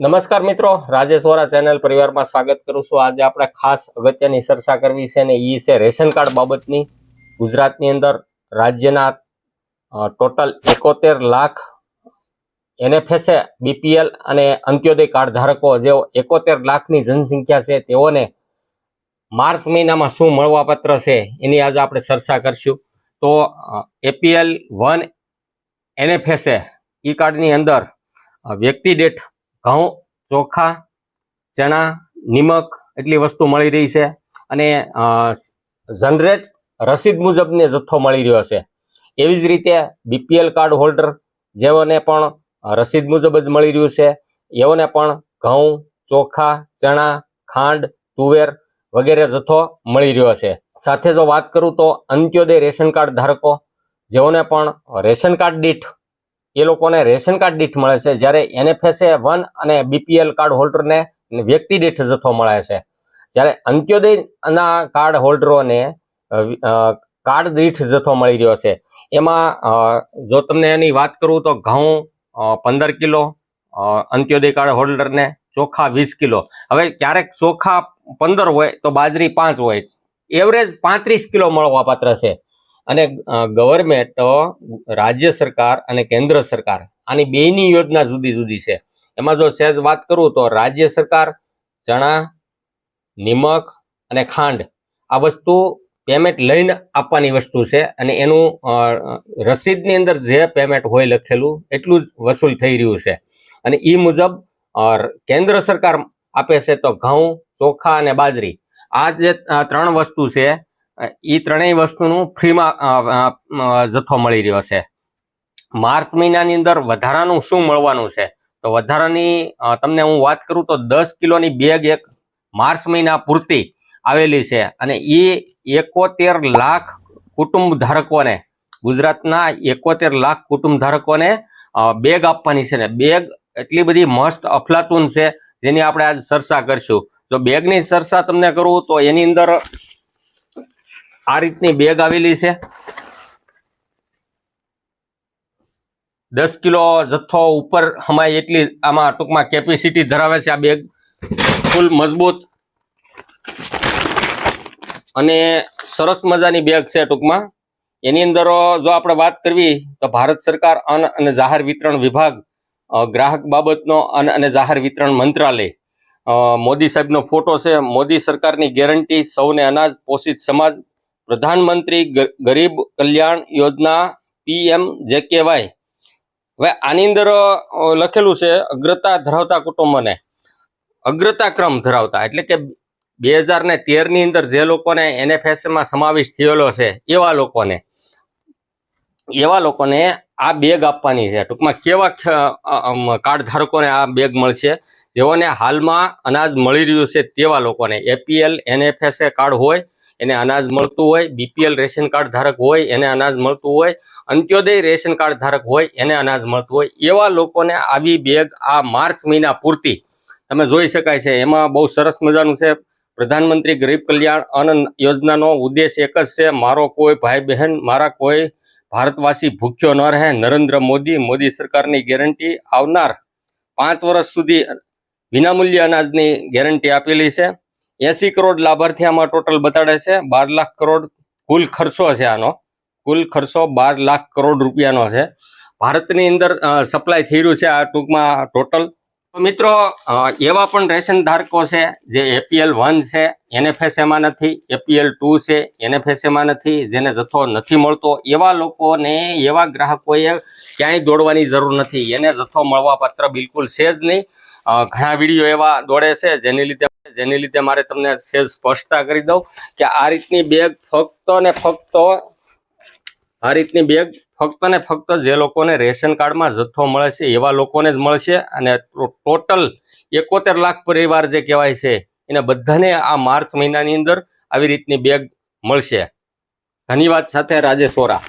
નમસ્કાર મિત્રો, રાજેશ વોરા ચેનલ પરિવારમાં સ્વાગત કરું છું. આજે આપણે ખાસ અગત્યની ચર્ચા કરવી છે અને એ છે રેશન કાર્ડ બાબતની. ગુજરાતની અંદર રાજ્યના ટોટલ એકોતેર લાખ એનએફએસએ બીપીએલ અને અંત્યોદય કાર્ડ ધારકો, જેઓ એકોતેર લાખની જનસંખ્યા છે, તેઓને માર્ચ મહિનામાં શું મળવાપત્ર છે, એની આજે આપણે ચર્ચા કરશું. તો એપીએલ વન એનએફએસએ ઈ કાર્ડની અંદર વ્યક્તિ દીઠ ઘઉં, ચોખા, ચણા, નિમક એટલી વસ્તુ મળી રહી છે. અને જનરેટ રસીદ મુજબને જથ્થો મળી રહ્યો છે. એવી જ રીતે બીપીએલ કાર્ડ હોલ્ડર જેઓને પણ રસીદ મુજબ જ મળી રહ્યું છે, એઓને પણ ઘઉં, ચોખા, ચણા, ખાંડ, તુવેર વગેરે જથ્થો મળી રહ્યો છે. સાથે જો વાત કરું તો અંત્યોદય રેશન કાર્ડ ધારકો જેઓને પણ રેશન કાર્ડ દીઠ એ લોકોને રેશન કાર્ડ દીઠ મળે છે. જ્યારે એનએફએસએ વન અને બીપીએલ કાર્ડ હોલ્ડરને વ્યક્તિ દીઠ જથ્થો મળે છે. જ્યારે અંત્યોદયના કાર્ડ હોલ્ડરોને કાર્ડ દીઠ જથ્થો મળી રહ્યો છે. એમાં જો તમને એની વાત કરું તો ઘઉં પંદર કિલો અંત્યોદય કાર્ડ હોલ્ડરને ચોખા વીસ કિલો. હવે ક્યારેક ચોખા પંદર હોય તો બાજરી પાંચ હોય. એવરેજ પાંત્રીસ કિલો મળવા પાત્ર છે. અને ગવર્મેન્ટ રાજ્ય સરકાર અને કેન્દ્ર સરકાર આની બેયની યોજના જુદી જુદી છે. એમાં જો સહેજ વાત કરું તો રાજ્ય સરકાર, ચણા, નિમક અને ખાંડ આ વસ્તુ પેમેન્ટ લઈને આપવાની વસ્તુ છે અને એનું રસીદની અંદર જે પેમેન્ટ હોય લખેલું એટલું જ વસૂલ થઈ રહ્યું છે. અને એ મુજબ કેન્દ્ર સરકાર આપે છે તો ઘઉં, ચોખા અને બાજરી આ જે ત્રણ વસ્તુ છે એ ત્રણેય વસ્તુનું ફ્રીમાં જથ્થો મળી રહ્યો છે. માર્ચ મહિનાની અંદર વધારાનું શું મળવાનું છે? તો વધારાની તમને હું વાત કરું તો દસ કિલોની બેગ એક માર્ચ મહિના પૂરતી આવેલી છે અને એ એકોતેર લાખ કુટુંબ ધારકોને, ગુજરાતના એકોતેર લાખ કુટુંબ ધારકોને બેગ આપવાની છે ને બેગ એટલી બધી મસ્ત અફલાતુન છે જેની આપણે આજ ચર્ચા કરશું. જો બેગની ચર્ચા તમને કરું તો એની અંદર આ રીતની બેગ આવેલી છે. દસ કિલો જથ્થો ઉપર હમાય એટલી આમાં ટૂંકમાં કેપેસિટી ધરાવે છે આ બેગ ફૂલ મજબૂત. અને સરસ મજાની બેગ છે ટૂંકમાં. એની અંદર જો આપણે વાત કરવી તો ભારત સરકાર અન્ન અને જાહેર વિતરણ વિભાગ ગ્રાહક બાબતનો અન્ન અને જાહેર વિતરણ મંત્રાલય. મોદી સાહેબનો ફોટો છે. મોદી સરકારની ગેરંટી સૌને અનાજ, પોષિત સમાજ પ્રધાનમંત્રી ગરીબ કલ્યાણ યોજના પીએમ જેકેવાય. હવે આની અંદર લખેલું છે, અગ્રતા ધરાવતા કુટુંબોને. અગ્રતા ક્રમ ધરાવતા, એટલે કે બે હજાર ને તેરની અંદર જે લોકોને એનએફએસમાં સમાવેશ થયેલો છે, એવા લોકોને. એવા લોકોને આ બેગ આપવાની છે. ટૂંકમાં કેવા કાર્ડ ધારકોને આ બેગ મળશે? જેઓને હાલમાં અનાજ મળી રહ્યું છે તેવા લોકોને. એપીએલ, એનએફએસએ કાર્ડ હોય એને અનાજ મળતું હોય બીપીએલ રેશન કાર્ડ ધારક હોય, એને અનાજ મળતું હોય, અંત્યોદય રેશન કાર્ડ ધારક હોય, એને અનાજ મળતું હોય. એવા લોકોને આવી બેગ આ માર્ચ મહિના પૂરતી તમે જોઈ શકાય છે. એમાં બહુ સરસ મજાનું છે. પ્રધાનમંત્રી ગરીબ કલ્યાણ અન્ન યોજનાનો ઉદ્દેશ એક જ છે. મારો કોઈ ભાઈ બહેન, મારા કોઈ ભારતવાસી ભૂખ્યો ન રહે. નરેન્દ્ર મોદી મોદી સરકારની ગેરંટી આવનાર પાંચ વર્ષ સુધી વિનામૂલ્ય અનાજની ગેરંટી આપેલી છે. એસી કરોડ લાભાર્થી આમાં ટોટલ બતાડે છે. બાર લાખ કરોડ કુલ ખર્ચો છે આનો. કુલ ખર્ચો બાર લાખ કરોડ રૂપિયાનો છે. ભારતની અંદર સપ્લાય થઈ રહ્યું છે આ ટૂંકમાં ટોટલ. મિત્રો એવા પણ રેશન ધારકો છે જે એપીએલ વન છે એનએફએસએમાં નથી, એપીએલ ટુ છે એનએફએસએમાં નથી, જેને જથ્થો નથી મળતો. એવા લોકોને, એવા ગ્રાહકોએ ક્યાંય દોડવાની જરૂર નથી. એને જથ્થો મળવા પાત્ર બિલકુલ છે જ નહીં. ઘણા વીડિયો એવા દોડે છે, જેની લીધે જેની લીધે મારે તમને સેજ સ્પષ્ટતા કરી દઉં કે આ રીતની બેગ ફક્ત ને ફક્ત, આ રીતની બેગ ફક્ત ને ફક્ત જે લોકોને રેશન કાર્ડમાં જથ્થો મળે છે, એવા લોકોને જ મળશે અને ટોટલ એકોતેર લાખ પરિવાર જે કહેવાય છે, એને બધાને આ માર્ચ મહિનાની અંદર આવી રીતની બેગ મળશે. ધન્યવાદ સાથે રાજેશ વોરા.